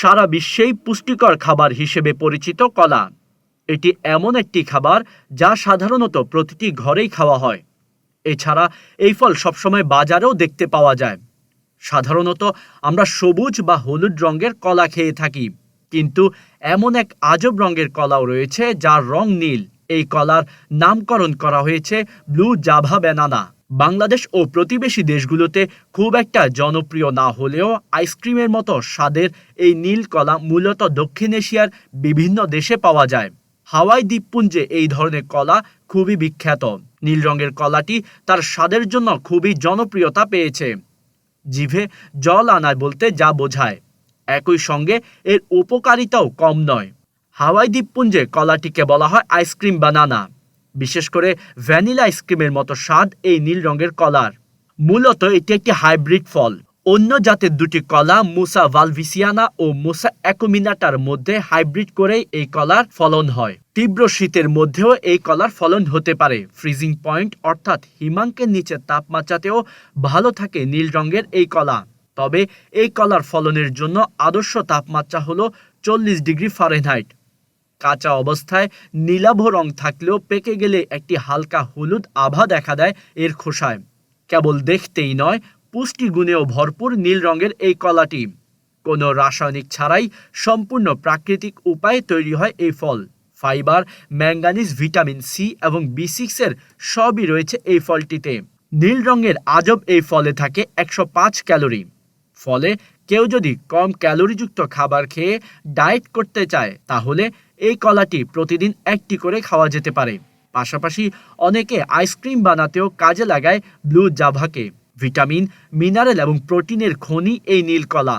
সারা বিশ্বেই পুষ্টিকর খাবার হিসেবে পরিচিত কলা। এটি এমন একটি খাবার যা সাধারণত প্রতিটি ঘরেই খাওয়া হয়। এছাড়া এই ফল সবসময় বাজারেও দেখতে পাওয়া যায়। সাধারণত আমরা সবুজ বা হলুদ রঙের কলা খেয়ে থাকি। কিন্তু এমন এক আজব রঙের কলাও রয়েছে যার রং নীল। এই কলার নামকরণ করা হয়েছে ব্লু জাভা ব্যানানা। বাংলাদেশ ও প্রতিবেশী দেশগুলোতে খুব একটা জনপ্রিয় না হলেও আইসক্রিমের মতো স্বাদের এই নীল কলা মূলত দক্ষিণ এশিয়ার বিভিন্ন দেশে পাওয়া যায়। হাওয়াই দ্বীপপুঞ্জে এই ধরনের কলা খুবই বিখ্যাত। নীল রঙের কলাটি তার স্বাদের জন্য খুবই জনপ্রিয়তা পেয়েছে। জিভে জল আনায় বলতে যা বোঝায়। একই সঙ্গে এর উপকারিতাও কম নয়। হাওয়াই দ্বীপপুঞ্জে কলাটিকে বলা হয় আইসক্রিম বানানা। বিশেষ করে ভ্যানিলা আইসক্রিমের মতো স্বাদ এই নীল রঙের কলার। মূলত এটি একটি হাইব্রিড ফল। অন্য জাতের দুটি কলা, মুসা ভালভিসিয়ানা ও মুসা অ্যাকুমিনাটার মধ্যে হাইব্রিড করেই এই কলার ফলন হয়। তীব্র শীতের মধ্যেও এই কলার ফলন হতে পারে। ফ্রিজিং পয়েন্ট অর্থাৎ হিমাঙ্কের নিচে তাপমাত্রাতেও ভালো থাকে নীল রঙের এই কলা। তবে এই কলার ফলনের জন্য আদর্শ তাপমাত্রা হলো চল্লিশ ডিগ্রি ফারেনহাইট। কাঁচা অবস্থায় নীলাভ রং থাকলেও পেকে গেলে একটি হালকা হলুদ আভা দেখা দেয় এর খোসায়। কেবল দেখতেই নয়, পুষ্টিগুণেও ভরপুর নীল রঙের এই কলাটি। কোনো রাসায়নিক ছাড়াই সম্পূর্ণ প্রাকৃতিক উপায়ে তৈরি হয় এই ফল। ফাইবার, ম্যাঙ্গানিজ, ভিটামিন সি এবং বি সিক্সের সবই রয়েছে এই ফলটিতে। নীল রঙের আজব এই ফলে থাকে একশো পাঁচ ক্যালোরি। ফলে কেউ যদি কম ক্যালোরিযুক্ত খাবার খেয়ে ডায়েট করতে চায়, তাহলে এই কলাটি প্রতিদিন একটি করে খাওয়া যেতে পারে। পাশাপাশি অনেকে আইসক্রিম বানাতেও কাজে লাগায় ব্লু জাভাকে। ভিটামিন, মিনারেল এবং প্রোটিনের খনি এই নীল কলা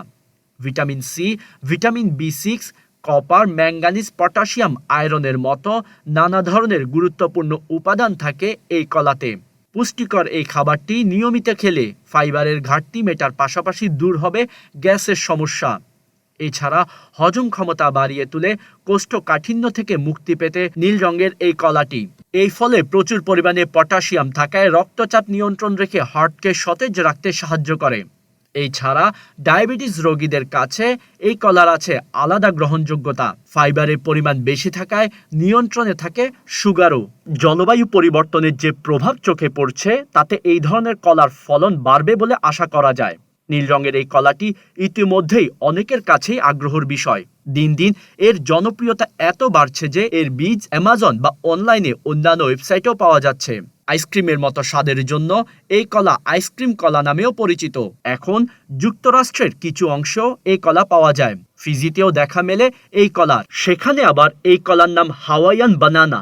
vitamin C, vitamin B six, copper manganese potassium, আয়রনের মতো নানা ধরনের গুরুত্বপূর্ণ উপাদান থাকে এই কলাতে। পুষ্টিকর এই খাবারটি নিয়মিত খেলে ফাইবারের ঘাটতি মেটার পাশাপাশি দূর হবে গ্যাসের সমস্যা। এছাড়া হজম ক্ষমতা বাড়িয়ে তুলে কোষ্ঠকাঠিন্য থেকে মুক্তি পেতে নীল রঙের এই কলাটি। এই ফলে প্রচুর পরিমাণে পটাশিয়াম থাকায় রক্তচাপ নিয়ন্ত্রণ রেখে হার্টকে সতেজ রাখতে সাহায্য করে। এছাড়া ডায়াবেটিস রোগীদের কাছে এই কলার আছে আলাদা গ্রহণযোগ্যতা। ফাইবারের পরিমাণ বেশি থাকায় নিয়ন্ত্রণে থাকে সুগারও। জলবায়ু পরিবর্তনের যে প্রভাব চোখে পড়ছে, তাতে এই ধরনের কলার ফলন বাড়বে বলে আশা করা যায়। নীল রঙের এই কলাটি ইতিমধ্যেই অনেকের কাছেই আগ্রহের বিষয়। দিন দিন এর জনপ্রিয়তা এত বাড়ছে যে এর বীজ অ্যামাজন বা অনলাইনে অন্যান্য ওয়েবসাইটেও পাওয়া যাচ্ছে। আইসক্রিমের মতো স্বাদের জন্য এই কলা আইসক্রিম কলা নামেও পরিচিত। এখন যুক্তরাষ্ট্রের কিছু অংশ এই কলা পাওয়া যায়। ফিজিতেও দেখা মেলে এই কলার। সেখানে আবার এই কলার নাম হাওয়াইয়ান বানানা।